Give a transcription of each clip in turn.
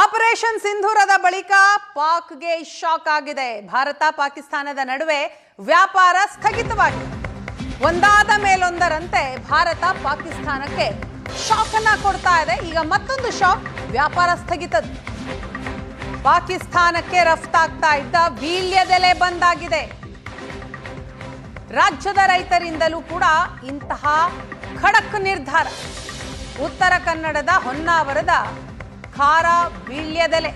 Operation ಸಿಂಧೂರದ ಬಳಿಕ ಪಾಕ್ಗೆ shock ಆಗಿದೆ. ಭಾರತ ಪಾಕಿಸ್ತಾನದ ನಡುವೆ ವ್ಯಾಪಾರ ಸ್ಥಗಿತವಾಗಿದೆ. ಒಂದಾದ ಮೇಲೊಂದರಂತೆ ಭಾರತ ಪಾಕಿಸ್ತಾನಕ್ಕೆ ಶಾಕ್ ಅನ್ನ ಕೊಡ್ತಾ ಇದೆ. ಈಗ ಮತ್ತೊಂದು ಶಾಕ್, ವ್ಯಾಪಾರ ಸ್ಥಗಿತದ ಪಾಕಿಸ್ತಾನಕ್ಕೆ ರಫ್ತಾಗ್ತಾ ಇದ್ದ ವೀಳ್ಯದೆಲೆ ಬಂದಾಗಿದೆ. ರಾಜ್ಯದ ರೈತರಿಂದಲೂ ಕೂಡ ಇಂತಹ ಖಡಕ್ ನಿರ್ಧಾರ. ಉತ್ತರ ಕನ್ನಡದ ಹೊನ್ನಾವರದ ಖಾರ ಬೀಳ್ಯದೆಲೆ.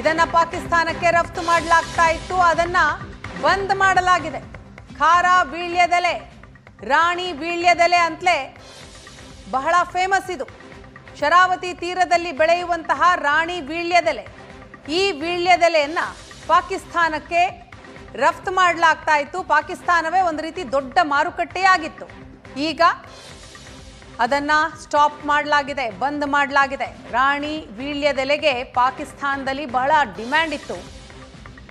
ಇದನ್ನ ಪಾಕಿಸ್ತಾನಕ್ಕೆ ರಫ್ತು ಮಾಡಲಾಗ್ತಾ ಇತ್ತು, ಅದನ್ನ ಬಂದ್ ಮಾಡಲಾಗಿದೆ. ಖಾರ ಬೀಳ್ಯದೆಲೆ, ರಾಣಿ ಬೀಳ್ಯದೆಲೆ ಅಂತಲೇ ಬಹಳ ಫೇಮಸ್ ಇದು. ಶರಾವತಿ ತೀರದಲ್ಲಿ ಬೆಳೆಯುವಂತಹ ರಾಣಿ ಬೀಳ್ಯದೆಲೆ. ಈ ಬೀಳ್ಯದೆಲೆಯನ್ನ ಪಾಕಿಸ್ತಾನಕ್ಕೆ ರಫ್ತು ಮಾಡಲಾಗ್ತಾ ಇತ್ತು. ಪಾಕಿಸ್ತಾನವೇ ಒಂದು ರೀತಿ ದೊಡ್ಡ ಮಾರುಕಟ್ಟೆಯಾಗಿತ್ತು. ಈಗ ಅದನ್ನ ಸ್ಟಾಪ್ ಮಾಡಲಾಗಿದೆ, ಬಂದ್ ಮಾಡಲಾಗಿದೆ. ರಾಣಿ ವೀಳ್ಯದೆಲೆಗೆ ಪಾಕಿಸ್ತಾನದಲ್ಲಿ ಬಹಳ ಡಿಮ್ಯಾಂಡ್ ಇತ್ತು.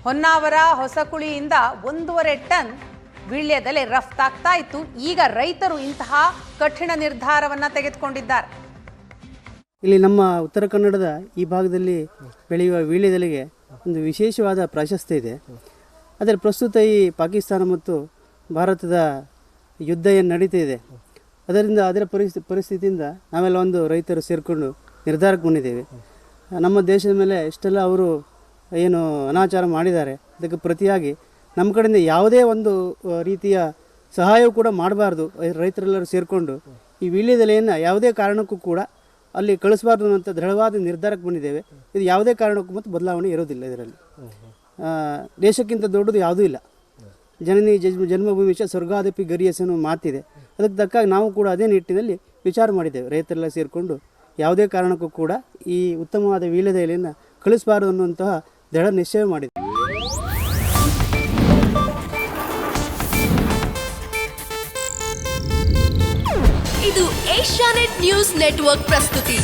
ಹೊನ್ನಾವರ ಹೊಸಕುಳಿಯಿಂದ ಒಂದೂವರೆ ಟನ್ ವೀಳ್ಯದೆಲೆ ರಫ್ತಾಗ್ತಾ ಇತ್ತು. ಈಗ ರೈತರು ಇಂತಹ ಕಠಿಣ ನಿರ್ಧಾರವನ್ನ ತೆಗೆದುಕೊಂಡಿದ್ದಾರೆ. ಇಲ್ಲಿ ನಮ್ಮ ಉತ್ತರ ಕನ್ನಡದ ಈ ಭಾಗದಲ್ಲಿ ಬೆಳೆಯುವ ವೀಳ್ಯದೆಲೆಗೆ ಒಂದು ವಿಶೇಷವಾದ ಪ್ರಾಶಸ್ತ್ಯ ಇದೆ. ಆದರೆ ಪ್ರಸ್ತುತ ಈ ಪಾಕಿಸ್ತಾನ ಮತ್ತು ಭಾರತದ ಯುದ್ಧ ಏನು ನಡೀತಾ ಇದೆ? ಅದರಿಂದ ಅದರ ಪರಿಸ್ಥಿತಿ ಪರಿಸ್ಥಿತಿಯಿಂದ ನಾವೆಲ್ಲ ಒಂದು ರೈತರು ಸೇರಿಕೊಂಡು ನಿರ್ಧಾರಕ್ಕೆ ಬಂದಿದ್ದೇವೆ. ನಮ್ಮ ದೇಶದ ಮೇಲೆ ಇಷ್ಟೆಲ್ಲ ಅವರು ಏನು ಅನಾಚಾರ ಮಾಡಿದ್ದಾರೆ, ಅದಕ್ಕೆ ಪ್ರತಿಯಾಗಿ ನಮ್ಮ ಕಡೆಯಿಂದ ಯಾವುದೇ ಒಂದು ರೀತಿಯ ಸಹಾಯ ಕೂಡ ಮಾಡಬಾರ್ದು. ರೈತರೆಲ್ಲರೂ ಸೇರಿಕೊಂಡು ಈ ವೀಳ್ಯದೆಲೆಯನ್ನು ಯಾವುದೇ ಕಾರಣಕ್ಕೂ ಕೂಡ ಅಲ್ಲಿ ಕಳಿಸಬಾರ್ದು ಅನ್ನೋಂಥ ದೃಢವಾದ ನಿರ್ಧಾರಕ್ಕೆ ಬಂದಿದ್ದೇವೆ. ಇದು ಯಾವುದೇ ಕಾರಣಕ್ಕೂ ಮತ್ತು ಬದಲಾವಣೆ ಇರೋದಿಲ್ಲ ಇದರಲ್ಲಿ. ದೇಶಕ್ಕಿಂತ ದೊಡ್ಡದು ಯಾವುದೂ ಇಲ್ಲ. ಜನನಿ ಜನ್ಮ, ಜನ್ಮಭೂಮಿ ಸ್ವರ್ಗಾದಪಿ ಗರಿಯಸನು ಮಾತಿದೆ. ಅದಕ್ಕೆ ತಕ್ಕಾಗಿ ನಾವು ಕೂಡ ಅದೇ ನಿಟ್ಟಿನಲ್ಲಿ ವಿಚಾರ ಮಾಡಿದ್ದೇವೆ. ರೈತರೆಲ್ಲ ಸೇರಿಕೊಂಡು ಯಾವುದೇ ಕಾರಣಕ್ಕೂ ಕೂಡ ಈ ಉತ್ತಮವಾದ ವೀಳ್ಯದೆಲೆಯನ್ನು ಕಳಿಸಬಾರದು ಅನ್ನುವಂತಹ ದೃಢ ನಿಶ್ಚಯ ಮಾಡಿದೆ ಇದು ಏಷ್ಯಾನೆಟ್ ನ್ಯೂಸ್ ನೆಟ್ವರ್ಕ್ ಪ್ರಸ್ತುತಿ.